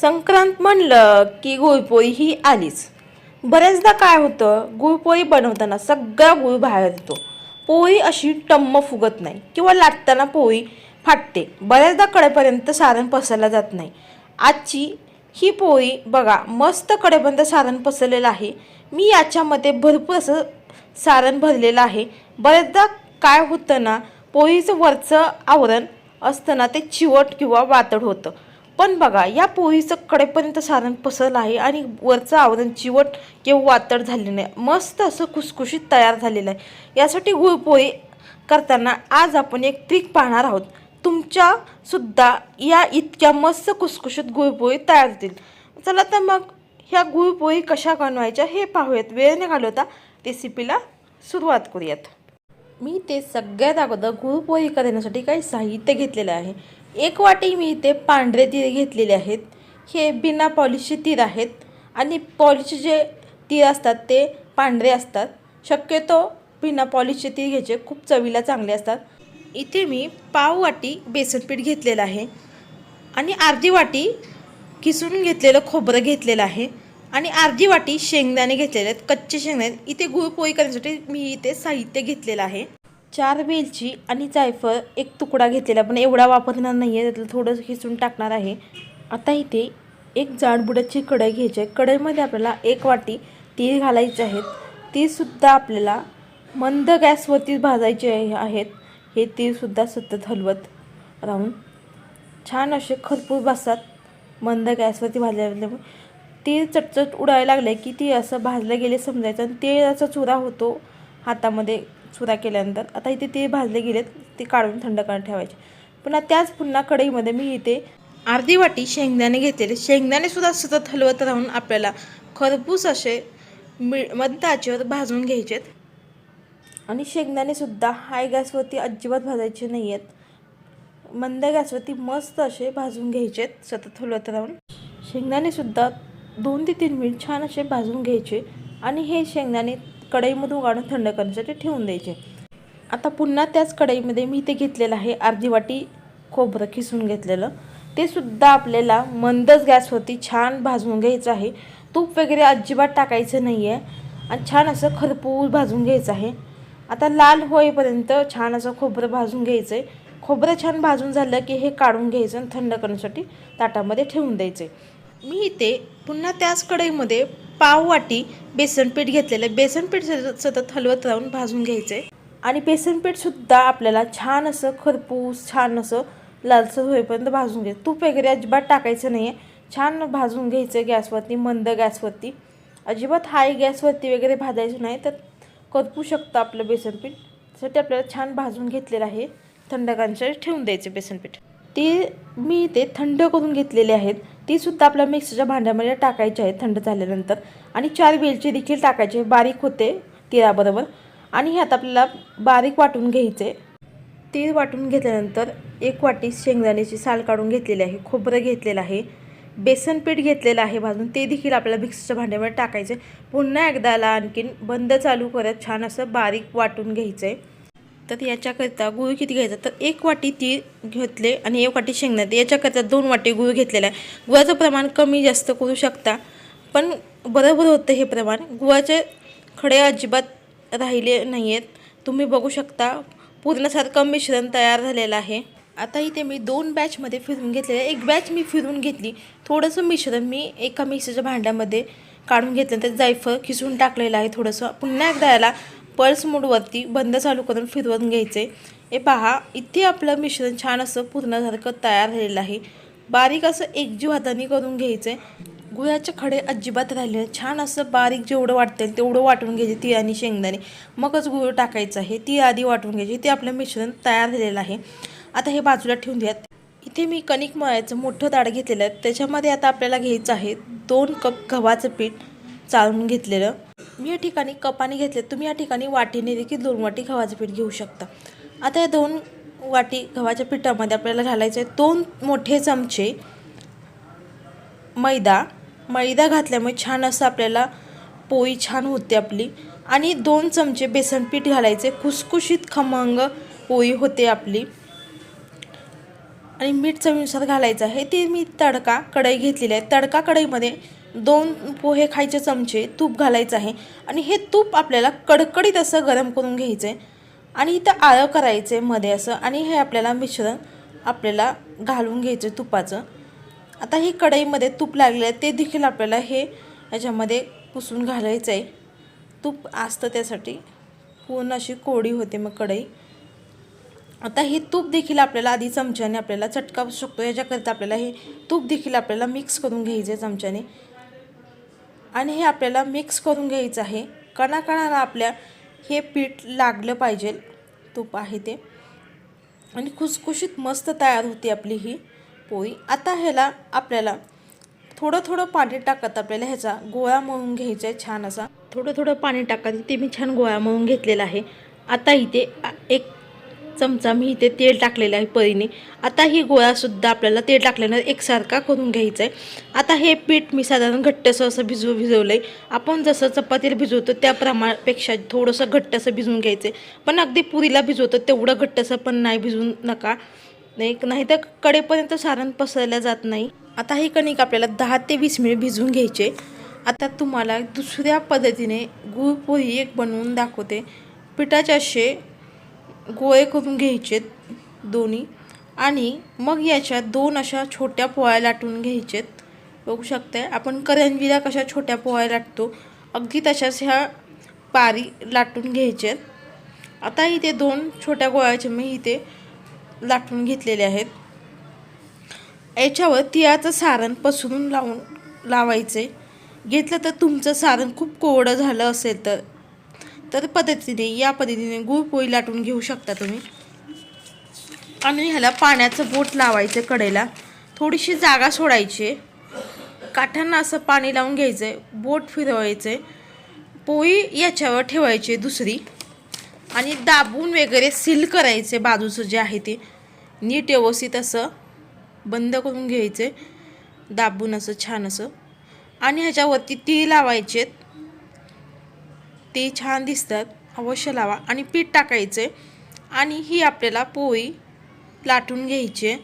संक्रांत म्हणलं की गुळपोळी ही आलीच. बऱ्याचदा काय होतं गुळपोळी बनवताना सगळा गुळ बाहेर येतो. पोळी अशी टम्म फुगत नाही किंवा लाटताना पोळी फाटते. बऱ्याचदा कडेपर्यंत सारण पसरलं जात नाही. आजची ही पोळी बघा मस्त कडेपर्यंत सारण पसरलेलं आहे. मी याच्यामध्ये भरपूर असं सारण भरलेलं आहे. बऱ्याचदा काय होतं ना पोळीचं वरचं आवरण असताना ते चिवट किंवा वातड होतं. पण बघा या पोळीचं कडेपर्यंत सारण पसरलं आहे आणि वरचं आवरण चिवट किंवा वातड झालेलं नाही. मस्त असं खुसखुशीत तयार झालेलं आहे. यासाठी गुळपोळी करताना आज आपण एक ट्रिक पाहणार आहोत. तुमच्यासुद्धा या इतक्या मस्त खुसखुशीत गुळपोळी तयार होतील. चला तर मग ह्या गुळपोळी कशा बनवायच्या हे पाहूयात. वेळ न घालवता रेसिपीला सुरुवात करूयात. मी ते सगळ्यात अगोदर गुळपोळी करण्यासाठी काही साहित्य घेतलेलं आहे. एक वाटी मी इथे पांढरे तीर घेतलेले आहेत. हे बिना पॉलिशचे तीर आहेत. आणि पॉलिशचे जे तीर असतात ते पांढरे असतात. शक्यतो बिना पॉलिशचे तीर घ्यायचे. खूप चवीला चांगले असतात. इथे मी पाव वाटी बेसनपीठ घेतलेलं आहे. आणि अर्धी वाटी किसून घेतलेलं खोबरं घेतलेलं आहे. आणि अर्धी वाटी शेंगदाणे घेतलेले आहेत. कच्चे शेंगदाणे. इथे गुळपोळी करण्यासाठी मी इथे साहित्य घेतलेलं आहे. चार वेलची आणि जायफळ एक तुकडा घेतलेला पण एवढा वापरणार नाही आहे त्यातलं थोडंसं खिसून टाकणार आहे. आता इथे एक जाडबुडाची कढई घ्यायची आहे. कढईमध्ये आपल्याला एक वाटी तीळ घालायचे आहेत. तीसुद्धा आपल्याला मंद गॅसवरती भाजायचे आहेत. हे तीळसुद्धा सतत हलवत राहून छान असे खरपूर बसतात मंद गॅसवरती भाजल्यामुळे. तीळ चटचट उडायला लागले की ती असं भाजलं गेले समजायचं आणि तिळाचा चुरा होतो हातामध्ये. चुरा केल्यानंतर आता इथे ते भाजले गेलेत ते काढून थंड करत ठेवायचे. पुन्हा त्याच पुन्हा कढईमध्ये मी इथे अर्धी वाटी शेंगदाणे घेतलेले. शेंगदाणेसुद्धा सतत हलवत राहून आपल्याला खरपूस असे मिळ मध्य आचेवर भाजून घ्यायचेत. आणि शेंगदाणेसुद्धा हाय गॅसवरती अजिबात भाजायचे नाही आहेत मंद गॅसवरती मस्त असे भाजून घ्यायचेत सतत हलवत राहून. शेंगदाणेसुद्धा दोन ते तीन मिनिट छान असे भाजून घ्यायचे. आणि हे शेंगदाणे कढईमधून काढून थंड करण्यासाठी ठेवून द्यायचे. आता पुन्हा त्याच कढईमध्ये मी ते घेतलेलं आहे अर्धी वाटी खोबरं खिसून घेतलेलं. ते सुद्धा आपल्याला मंदच गॅसवरती छान भाजून घ्यायचं आहे. तूप वगैरे अजिबात टाकायचं नाही आहे आणि छान असं खरपूर भाजून घ्यायचं आहे. आता लाल होईपर्यंत छान असं खोबरं भाजून घ्यायचं आहे खोबरं छान भाजून झालं की हे काढून घ्यायचं आणि थंड करण्यासाठी ताटामध्ये ठेवून द्यायचे मी इथे पुन्हा त्याच कढईमध्ये पाव वाटी बेसनपीठ घेतलेलं आहे. बेसनपीठ सतत सतत हलवत राहून भाजून घ्यायचं आहे आणि बेसनपीठसुद्धा आपल्याला छान असं खरपूस छान असं लालसर होईपर्यंत भाजून घ्यायचं तूप वगैरे अजिबात टाकायचं नाही आहे छान भाजून घ्यायचं गॅसवरती मंद गॅसवरती. अजिबात हाय गॅसवरती वगैरे भाजायचं नाही तर करपू शकतं आपलं बेसनपीठ. त्यासाठी आपल्याला छान भाजून घेतलेलं आहे. थंडकांच्या ठेवून द्यायचे बेसनपीठ. ती मी ते थंड करून घेतलेले आहेत. तीसुद्धा आपल्या मिक्सरच्या भांड्यामध्ये टाकायचे आहेत थंड झाल्यानंतर. आणि चार वेलची देखील टाकायचे बारीक होते तिळाबरोबर. आणि ह्यात आपल्याला बारीक वाटून घ्यायचे. तीळ वाटून घेतल्यानंतर एक वाटी शेंगदाण्याची साल काढून घेतलेली आहे. खोबरं घेतलेलं आहे. बेसन पीठ घेतलेलं आहे भाजून. ते देखील आपल्याला मिक्सरच्या भांड्यामध्ये टाकायचे. पुन्हा एकदाला आणखीन बंद चालू करत छान असं बारीक वाटून घ्यायचं. आहे तर याच्याकरिता गुळ किती घ्यायचा? तर एक वाटी ती घेतले आणि एक वाटी शेंगदाणे. याच्याकरिता दोन वाटी गुळ घेतलेला आहे. गुळाचं प्रमाण कमी जास्त करू शकता पण बरोबर होतं हे प्रमाण. गुळाचे खडे अजिबात राहिले नाही आहेत तुम्ही बघू शकता पूर्णसारखं मिश्रण तयार झालेलं आहे. आता इथे मी दोन बॅचमध्ये फिरून घेतलेलं आहे. एक बॅच मी फिरून घेतली. थोडंसं मिश्रण मी एका मिक्सरच्या भांड्यामध्ये काढून घेतलं. तर जायफळ खिसून टाकलेलं आहे थोडंसं. पुन्हा एकदा याला पल्स मोडवरती बंद चालू करून फिरवून घ्यायचे. हे पहा इथे आपलं मिश्रण छान असं पूर्णसारखं तयार झालेलं आहे. बारीक असं एकजीव हाताने करून घ्यायचे. गुळाचे खडे अजिबात राहिले छान असं बारीक जेवढं वाटतं तेवढं वाटून घ्यायचे ती आणि शेंगदाणे. मगच गुळ टाकायचं आहे. ती आधी वाटून घ्यायची. ते आपलं मिश्रण तयार झालेलं आहे. आता हे बाजूला ठेवून द्यात इथे मी कणिक मळायचं मोठं ताड घेतलेलं आहे. त्याच्यामध्ये आता आपल्याला घ्यायचं आहे दोन कप गव्हाचं पीठ चाळून घेतलेलं. मी या ठिकाणी कपाने घेतले. तुम्ही या ठिकाणी वाटीने देखील दोन वाटी गव्हाचं पीठ घेऊ शकता. आता या दोन वाटी गव्हाच्या पिठामध्ये आपल्याला घालायचं आहे दोन मोठे चमचे मैदा. मैदा घातल्यामुळे छान असं आपल्याला पोळी छान होते आपली. आणि दोन चमचे बेसन पीठ घालायचे. खुसखुशीत खमंग पोळी होते आपली. आणि मीठ चवीनुसार घालायचं आहे. ते मी तडका कढई घेतलेली आहे. तडका कढईमध्ये दोन पोहे खायचे चमचे तूप घालायचं आहे. आणि हे तूप आपल्याला कडकडीत असं गरम करून घ्यायचं आहे आणि इथं आळं करायचं आहे मध्ये असं. आणि हे आपल्याला मिश्रण आपल्याला घालून घ्यायचं तुपाचं. आता ही कढईमध्ये तूप लागलेलं आहे. ते देखील आपल्याला हे याच्यामध्ये पुसून घालायचं आहे तूप असतं त्यासाठी. पूर्ण अशी कोडी होते मग कढई. आता हे तूप देखील आपल्याला आधी चमच्याने आपल्याला चटकावू शकतो. याच्याकरिता आपल्याला हे तूप देखील आपल्याला मिक्स करून घ्यायचं आहे चमच्याने. आणि हे आपल्याला मिक्स करून घ्यायचं आहे. कणाकणाला आपल्या हे पीठ लागलं पाहिजे. तूप आहे ते. आणि खुसखुशीत मस्त तयार होते आपली ही पोळी. आता ह्याला आपल्याला थोडं थोडं पाणी टाकत आपल्याला ह्याचा गोळा मळून घ्यायचा आहे छान असा. थोडं थोडं पाणी टाकत ते मी छान गोळा मळून घेतलेला आहे. आता इथे एक चमचा मी इथे तेल टाकलेलं आहे परीने. आता ही गोळासुद्धा आपल्याला तेल टाकल्यानं एकसारखा करून घ्यायचा आहे आता हे पीठ मी साधारण घट्टसं असं भिजव भिजवलं आहे आपण जसं चपातीला भिजवतो त्या प्रमाणापेक्षा थोडंसं घट्टसं भिजवून घ्यायचं आहे पण अगदी पुरीला भिजवतो तेवढं घट्टसं पण नाही भिजवून नका. नाही नाही तर कडेपर्यंत सारण पसरल्या जात नाही. आता ही कणिक आपल्याला दहा ते वीस मिनिट भिजवून घ्यायचे आता तुम्हाला दुसऱ्या पद्धतीने गुळपोळी एक बनवून दाखवते. पिठाचे असे गोळे करून घ्यायचे दोन्ही. आणि मग याच्या दोन अशा छोट्या पोळ्या लाटून घ्यायचेत. बघू शकताय? आपण करंजीला कशा छोट्या पोळ्या लाटतो अगदी तशाच ह्या पारी लाटून घ्यायच्यात आता इथे दोन छोट्या गोळ्याचे मी इथे लाटून घेतलेले आहेत. याच्यावर तिळाचं सारण पसरून लावून लावायचे घेतलं तर तुमचं सारण खूप कोरडं झालं असेल तर तर पद्धतीने या पद्धतीने गुळ पोळी लाटून घेऊ शकता तुम्ही. आणि ह्याला पाण्याचं बोट लावायचं कडेला. थोडीशी जागा सोडायची. काठांना असं पाणी लावून घ्यायचं आहे बोट फिरवायचं पोळी याच्यावर ठेवायची दुसरी. आणि दाबून वगैरे सील करायचे बाजूचं जे आहे ते. नीट व्यवस्थित असं बंद करून घ्यायचे. दाबून असं छान असं. आणि ह्याच्यावरती तीळ आहेत ते छान दिसतात. अवश्य लावा. आणि पीठ टाकायचे. आणि ही आपल्याला पोळी लाटून घ्यायची.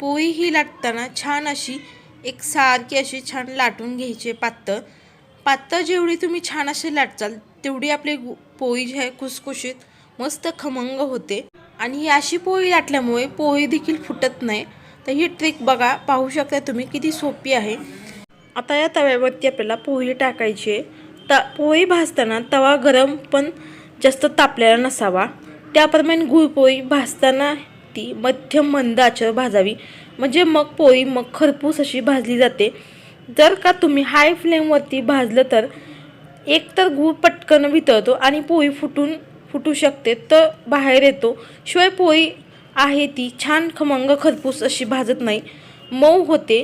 पोळी ही लाटताना छान अशी एक सारखी अशी छान लाटून घ्यायची पातळ. पातळ जेवढी तुम्ही छान अशी लाटचाल तेवढी आपली गु- पोळी जी आहे खुसखुशीत मस्त खमंग होते. आणि ही अशी पोळी लाटल्यामुळे पोळी देखील फुटत नाही. तर ही ट्रिक बघा पाहू शकता तुम्ही किती सोपी आहे. आता या तव्यावरती आपल्याला पोळी टाकायची आहे. त पोळी भाजताना तवा गरम पण जास्त तापलेला नसावा. त्याप्रमाणे गुळपोळी भाजताना ती मध्यम मंद आचर भाजावी. म्हणजे मग पोळी मग खरपूस अशी भाजली जाते. जर का तुम्ही हाय फ्लेमवरती भाजलं तर एक तर गूळ पटकन वितळतो आणि पोळी फुटून फुटू शकते तर बाहेर येतो. शिवाय पोळी आहे ती छान खमंग खरपूस अशी भाजत नाही. मऊ होते.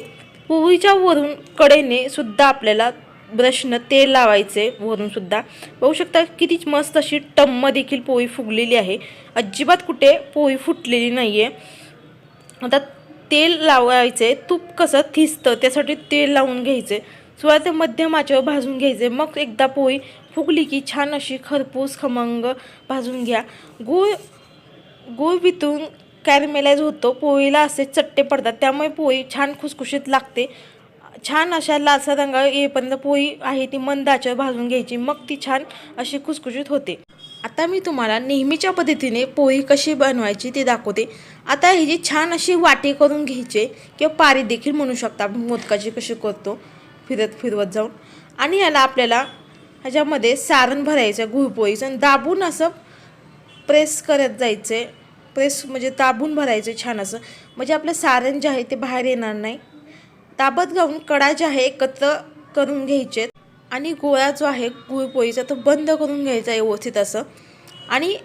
पोळीच्या वरून कडेने सुद्धा आपल्याला ब्रशनं तेल लावायचे वरूनसुद्धा बघू शकता किती मस्त अशी टम्म देखील पोळी फुगलेली आहे. अजिबात कुठे पोळी फुटलेली नाही आहे आता तेल लावायचे तूप कसं थिसतं त्यासाठी तेल लावून घ्यायचे. सुरुवात मध्यमाच्यावर भाजून घ्यायचे. मग एकदा पोळी फुगली की छान अशी खरपूस खमंग भाजून घ्या. गूळ गूळ वितून कॅरमेलाइज होतो. पोळीला असे चट्टे पडतात. त्यामुळे पोळी छान खुसखुशीत लागते. छान अशा लालसा रंगा येईपर्यंत पोळी आहे ती मंद भाजून घ्यायची. मग ती छान अशी खुसखुशीत होते. आता मी तुम्हाला नेहमीच्या पद्धतीने पोळी कशी बनवायची ते दाखवते. आता ह्याची जी छान अशी वाटी करून घ्यायचे किंवा पारी देखील म्हणू शकता आपण मोदकाची कशी करतो फिरत फिरवत जाऊन. आणि याला आपल्याला ह्याच्यामध्ये सारण भरायचं गुळपोळीचं आणि दाबून असं प्रेस करत जायचं. प्रेस म्हणजे दाबून भरायचं छान असं. म्हणजे आपलं सारण जे आहे ते बाहेर येणार नाही. ताबत घालून कडा जे आहे एकत्र करून घ्यायचे. आणि गोळा जो आहे गुळपोळीचा तो बंद करून घ्यायचा व्यवस्थित असं. आणि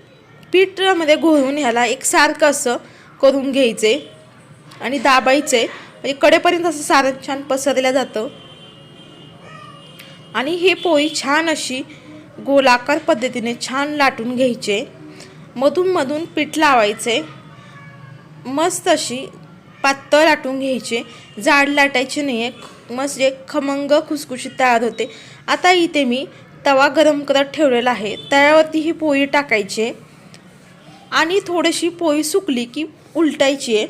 पीठमध्ये घोळून ह्याला एकसारखं असं करून घ्यायचे. आणि दाबायचे. म्हणजे कडेपर्यंत असं सारं छान पसरलं जातं. आणि हे पोळी छान अशी गोलाकार पद्धतीने छान लाटून घ्यायचे. मधून मधून पीठ लावायचे. मस्त अशी पातळ लाटून घ्यायचे. जाड लाटायचे नाही आहे मस्त एक खमंग खुसखुशीत तयार होते. आता इथे मी तवा गरम करत ठेवलेला आहे. तव्यावरती ही पोळी टाकायची आणि थोडीशी पोळी सुकली की उलटायची आहे.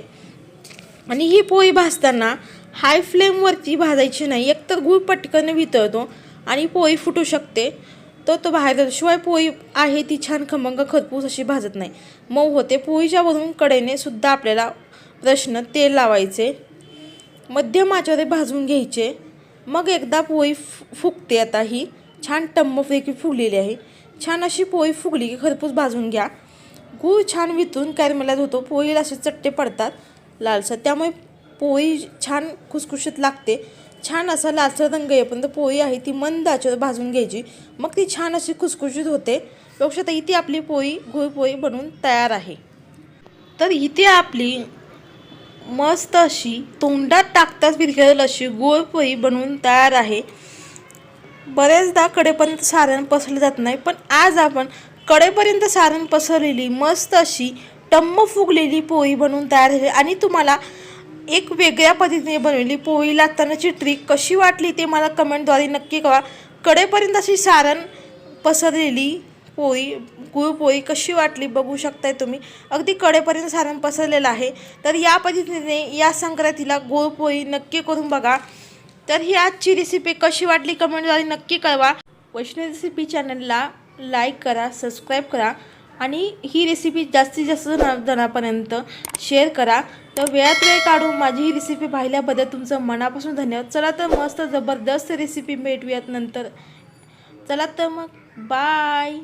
आणि ही पोळी भाजताना हाय फ्लेमवरती भाजायची नाही. एकतर गूळ पटकन वितळतो आणि पोळी फुटू शकते. तर तो बाहेर जातो. शिवाय पोळी आहे ती छान खमंग खरपूस अशी भाजत नाही. मऊ होते. पोळीच्या वरून कडेने सुद्धा आपल्याला प्रश्न तेल लावायचे. मध्यम आचारे भाजून घ्यायचे. मग एकदा पोळी फु फुगते. आता ही छान टम्मपैकी फुगलेली आहे. छान अशी पोळी फुगली की खरपूस भाजून घ्या. गूळ छान वितून कॅरमेलात होतो. पोळीला असे चट्टे पडतात लालसर. त्यामुळे पोळी छान खुसखुशीत लागते. छान असा लालसर रंग येईपर्यंत पोळी आहे ती मंद आचेवर भाजून घ्यायची. मग ती छान अशी खुसखुशीत होते. लक्षात इथे आपली पोळी गुळपोळी बनवून तयार आहे. तर इथे आपली मस्त अशी तोंडात टाकताच विरघळेल अशी गोळपोळी बनवून तयार आहे. बऱ्याचदा कडेपर्यंत सारण पसरलं जात नाही पण आज आपण कडेपर्यंत सारण पसरलेली मस्त अशी टम्म फुगलेली पोळी बनवून तयार झाली. आणि तुम्हाला एक वेगळ्या पद्धतीने बनवलेली पोळी लागतानाची ट्रिक कशी वाटली ते मला कमेंटद्वारे नक्की कळवा. कडेपर्यंत अशी सारण पसरलेली पोळी गुळपोळी कशी वाटली बघू शकताय तुम्ही. अगदी कडेपर्यंत सारण पसरलेलं आहे. तर या पद्धतीने या संक्रांतीला गुळपोळी नक्की करून बघा. तर ही आजची रेसिपी कशी वाटली कमेंटद्वारे नक्की कळवा. वैष्णव रेसिपी चॅनलला लाईक करा सबस्क्राईब करा आणि ही रेसिपी जास्तीत जास्त जणांपर्यंत शेअर करा. तर वेळात वेळ काढून माझी ही रेसिपी पाहिल्याबद्दल तुमचं मनापासून धन्यवाद. चला तर मस्त जबरदस्त रेसिपी भेटूयात नंतर. चला तर मग. बाय